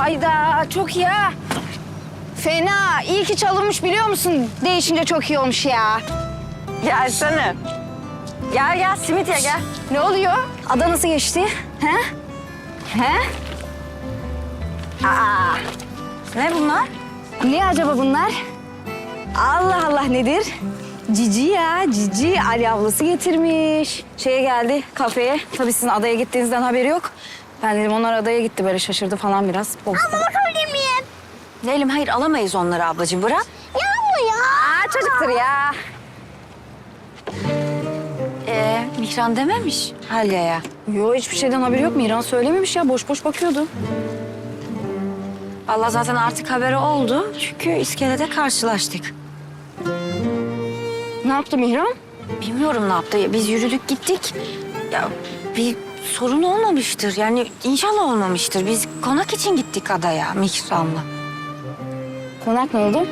Hayda çok iyi ha. Fena. İyi ki çalınmış biliyor musun? Değişince çok iyi olmuş ya. Gelsene. Gel gel simit ye gel. Ne oluyor? Ada nasıl geçti? He? He? Aa, Ne bunlar? ne acaba bunlar? Allah Allah nedir? Cici ya, Cici. Ali ablası getirmiş. Şeye geldi, kafeye. Tabii sizin adaya gittiğinizden haberi yok. Ben dedim onlar adaya gitti böyle şaşırdı falan biraz. Bozdu. Bakabilir miyim? Leylim hayır alamayız onları ablacığım bırak. Ya abla ya. Aa, çocuktur ya. Ee, Mihran dememiş Halya'ya. Yo hiçbir şeyden haberi yok. Miran söylememiş ya. Boş boş bakıyordu. Allah zaten artık haberi oldu. Çünkü iskelede karşılaştık. Ne yaptı Mihran? Bilmiyorum ne yaptı. Biz yürüdük gittik. Ya bir sorun olmamıştır. Yani inşallah olmamıştır. Biz konak için gittik adaya Mihran'la. Konak ne oldu?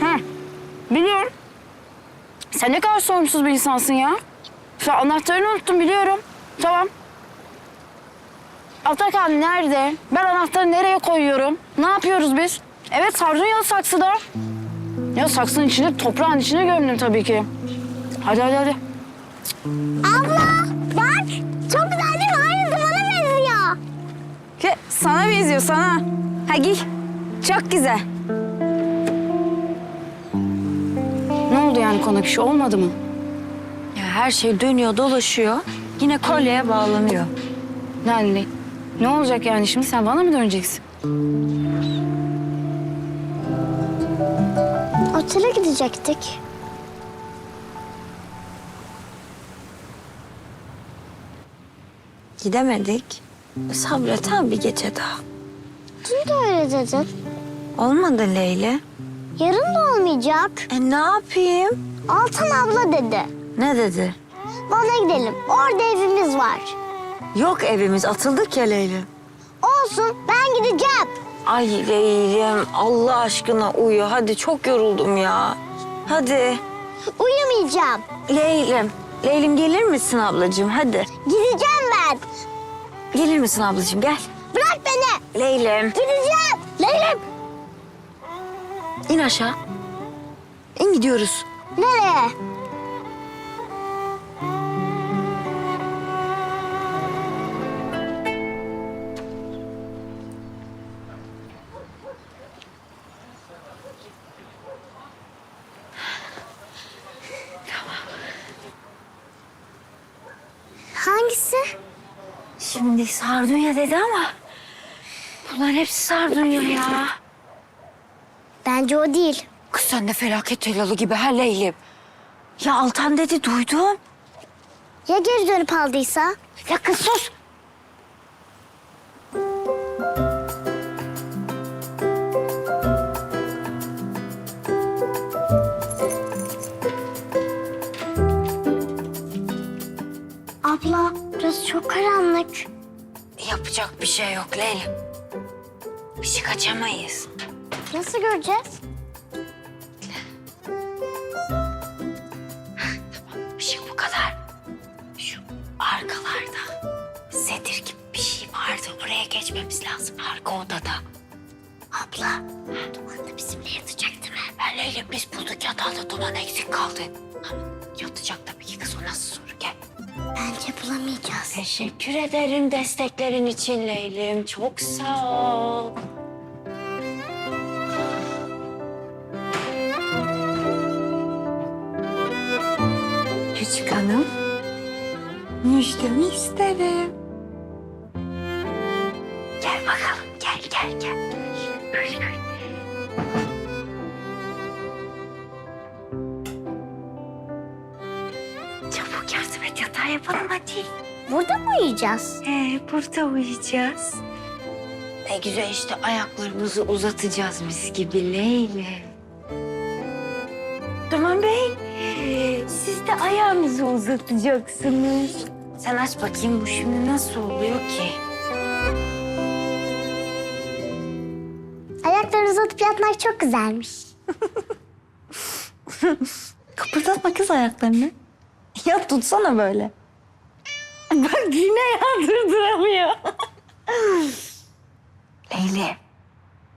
Ha, biliyorum. Sen ne kadar sorumsuz bir insansın ya. Sen anahtarını unuttun biliyorum. Tamam. Atakan nerede? Ben anahtarı nereye koyuyorum? Ne yapıyoruz biz? Evet sardunya saksıda. Ya saksının içine, toprağın içine gömdüm tabii ki. Hadi hadi hadi. Abla bak. Çok güzel değil mi? Aynısı bana benziyor. Ke- Sana benziyor sana. Ha giy. Çok güzel. Ne oldu yani konak işi olmadı mı? Ya her şey dönüyor dolaşıyor. Yine kolyeye bağlanıyor. Yani ne olacak yani şimdi sen bana mı döneceksin? Otele gidecektik. Gidemedik. Sabreten bir gece daha. Dün de öyle dedin. Olmadı Leyla. Yarın da olmayacak. E ne yapayım? Altan abla dedi. Ne dedi? Bana gidelim. Orada evimiz var. Yok evimiz atıldık ya Leyla. Olsun ben gideceğim. Ay Leylim Allah aşkına uyu. Hadi çok yoruldum ya. Hadi. Uyumayacağım. Leylim. Leylim gelir misin ablacığım? Hadi. Gideceğim ben. Gelir misin ablacığım? Gel. Bırak beni. Leylim. Gideceğim. Leylim. İn aşağı. İn gidiyoruz. Nereye? Şimdi sardunya dedi ama... Bunların hepsi sardunya ya. Bence o değil. Kız sen de felaket telalı gibi ha Leylim. Ya Altan dedi duydum. Ya geri dönüp aldıysa? Ya kız sus. Şey yok Leylim. Bir şey kaçamayız. Nasıl göreceğiz? Bir şey bu kadar. Şu arkalarda sedir gibi bir şey vardı. Oraya geçmemiz lazım arka odada. Abla duman da bizimle yatacak değil mi? Ben Leylim biz bulduk yatağında duman eksik kaldı. Bence bulamayacağız. Teşekkür ederim desteklerin için Leylim. Çok sağ ol. Küçük hanım. Müjdemi isterim. Burada mı uyuyacağız? He, burada uyuyacağız. Ne güzel işte ayaklarımızı uzatacağız biz gibi Leyli. Duman Bey, siz de ayağınızı uzatacaksınız. Sen aç bakayım bu şimdi nasıl oluyor ki? Ayakları uzatıp yatmak çok güzelmiş. Kıpırdatma kız ayaklarını. Ya tutsana böyle. Bak yine yardırdıramıyor. Leyli.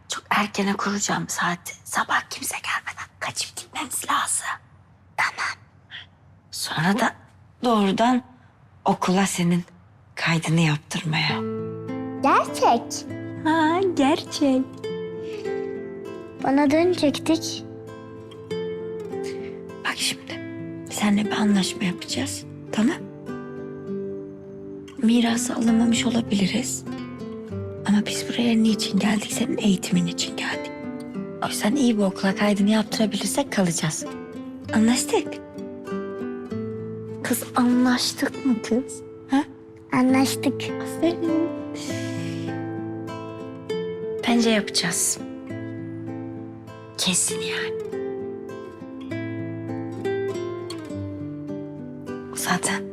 Çok erkene kuracağım saati. Sabah kimse gelmeden kaçıp gitmemiz lazım. Tamam. Sonra da doğrudan okula senin kaydını yaptırmaya. Gerçek. Ha gerçek. Bana dönecektik. Bak şimdi seninle bir anlaşma yapacağız. Tamam. Mirası alamamış olabiliriz. Ama biz buraya niçin geldik? Senin eğitimin için geldik. O yüzden iyi bir okula kaydını yaptırabilirsek kalacağız. Anlaştık. Kız anlaştık mı kız? Ha? Anlaştık. Aferin. Bence yapacağız. Kesin yani. Zaten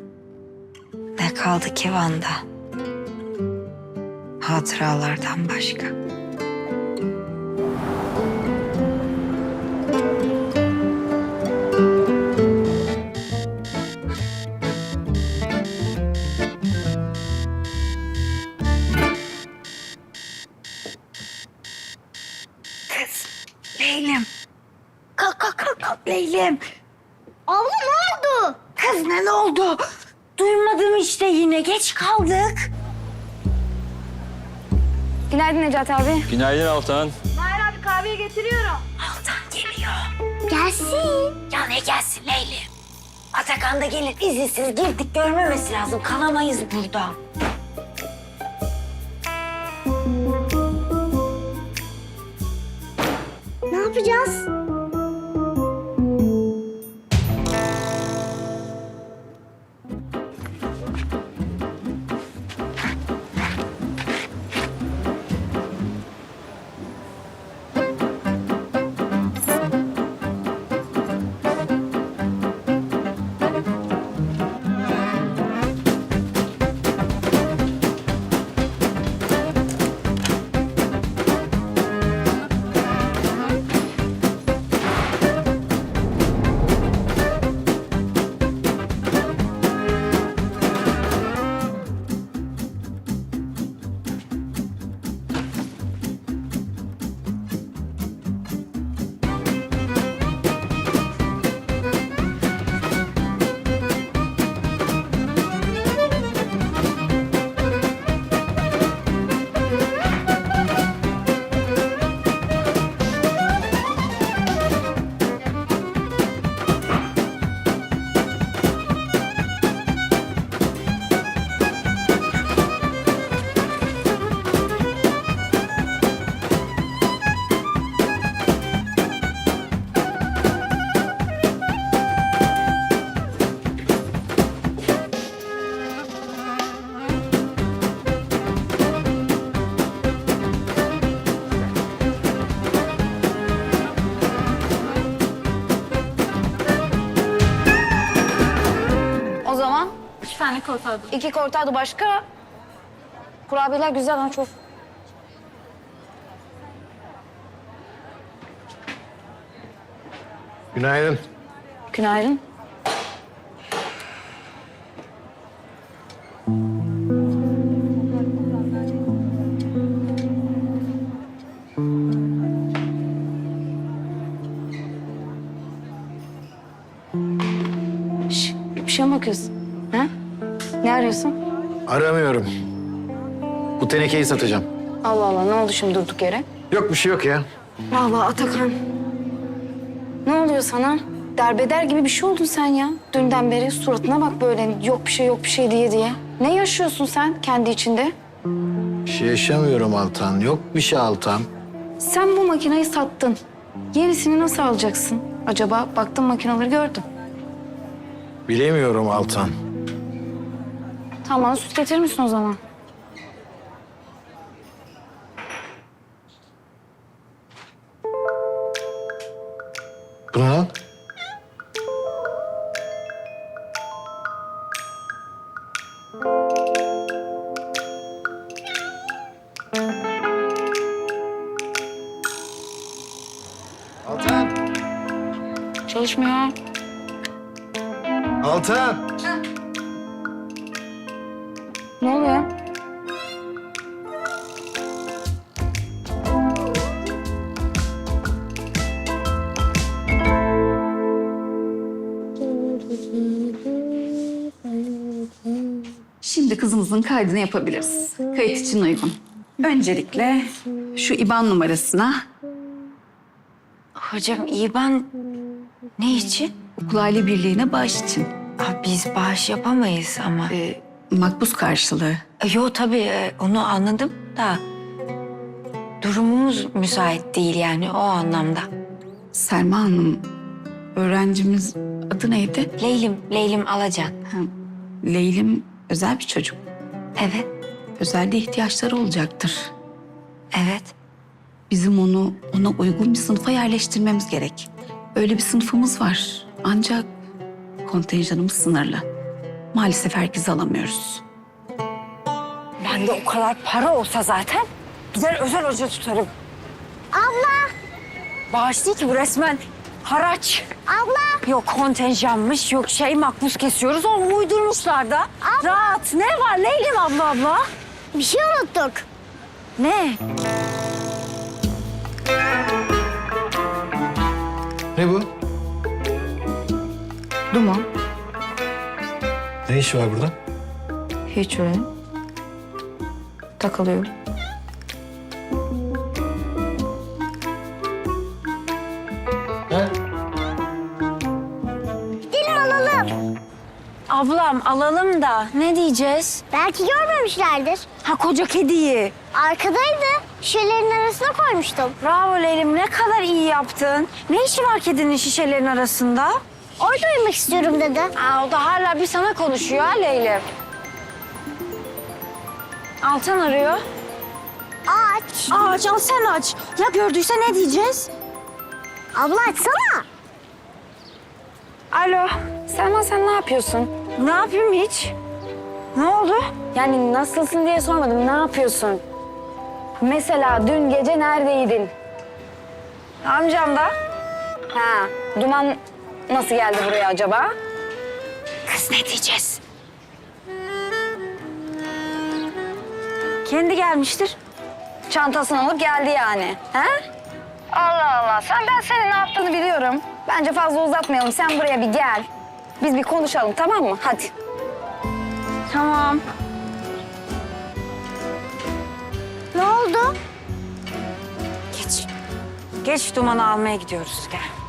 kaldı ki Van'da? Hatıralardan başka. Kız, Leylim. Kalk kalk kalk kalk Leylim. Abla ne oldu? Kız ne, ne oldu? Duymadım işte yine geç kaldık. Günaydın Necati abi. Günaydın Altan. Altan geliyor. Gelsin. Ya ne gelsin Leylim? Atakan da gelir izinsiz girdik görmemesi lazım. Kalamayız burada. Ne yapacağız? Kortado. İki kortado başka? Kurabiyeler güzel ama çok. Günaydın. Günaydın. Arıyorsun? Aramıyorum. Bu tenekeyi satacağım. Allah Allah ne oldu şimdi durduk yere? Yok bir şey yok ya. Vallahi Atakan. Ne oluyor sana? Derbeder gibi bir şey oldun sen ya. Dünden beri suratına bak böyle yok bir şey yok bir şey diye diye. Ne yaşıyorsun sen kendi içinde? Bir şey yaşamıyorum Altan. Yok bir şey Altan. Sen bu makineyi sattın. Yenisini nasıl alacaksın? Acaba baktın makinaları gördün. Bilemiyorum Altan. Tamam bana süt getirir misin o zaman? Bu ne lan? Altan. Çalışmıyor. Altan! Ne oluyor? Şimdi kızımızın kaydını yapabiliriz. Kayıt için uygun. Öncelikle şu IBAN numarasına Hocam İban ne için? okul aile birliğine bağış için Aa, biz bağış yapamayız ama. e, makbuz karşılığı. E, Yo tabii e, onu anladım da durumumuz müsait değil yani o anlamda. Selma Hanım öğrencimiz adı neydi? Leylim, Leylim Alacan. Ha, Leylim özel bir çocuk. Evet, Özelde ihtiyaçları olacaktır. evet. Bizim onu ona uygun bir sınıfa yerleştirmemiz gerek. Öyle bir sınıfımız var. Ancak kontenjanımız sınırlı. Maalesef herkesi alamıyoruz. Ben de o kadar para olsa zaten gider özel hoca tutarım. Abla, Bağış değil ki bu resmen haraç. abla. Yok kontenjanmış, yok şey makbuz kesiyoruz. Onu uydurmuşlar da. Rahat. Ne var Leylim abla abla? Bir şey unuttuk. Ne? Ne bu? Duman. İşi var burada? Hiç öyle. Takılıyor. Ha? Gidelim alalım. Ablam alalım da ne diyeceğiz? Belki görmemişlerdir. Ha koca kediyi. Arkadaydı. Şişelerin arasına koymuştum. Bravo Leylim ne kadar iyi yaptın. Ne işi var kedinin şişelerin arasında? Orada uyumak istiyorum dedi. Aa, o da hala bir sana konuşuyor ha Leylim. Altan arıyor. Aç. Aç al sen aç. Ya gördüyse ne diyeceğiz? Abla açsana. Alo. Selma sen ne yapıyorsun? Ne yapayım hiç? Ne oldu? Yani nasılsın diye sormadım. Ne yapıyorsun? Mesela dün gece neredeydin? Amcam da. Ha, Duman nasıl geldi buraya acaba? Kız ne diyeceğiz? Kendi gelmiştir. Çantasını alıp geldi yani. Ha? Allah Allah. Sen ben senin ne yaptığını biliyorum. Bence fazla uzatmayalım. Sen buraya bir gel. Biz bir konuşalım tamam mı? Hadi. Tamam. Ne oldu? Geç. Geç dumanı almaya gidiyoruz. Gel.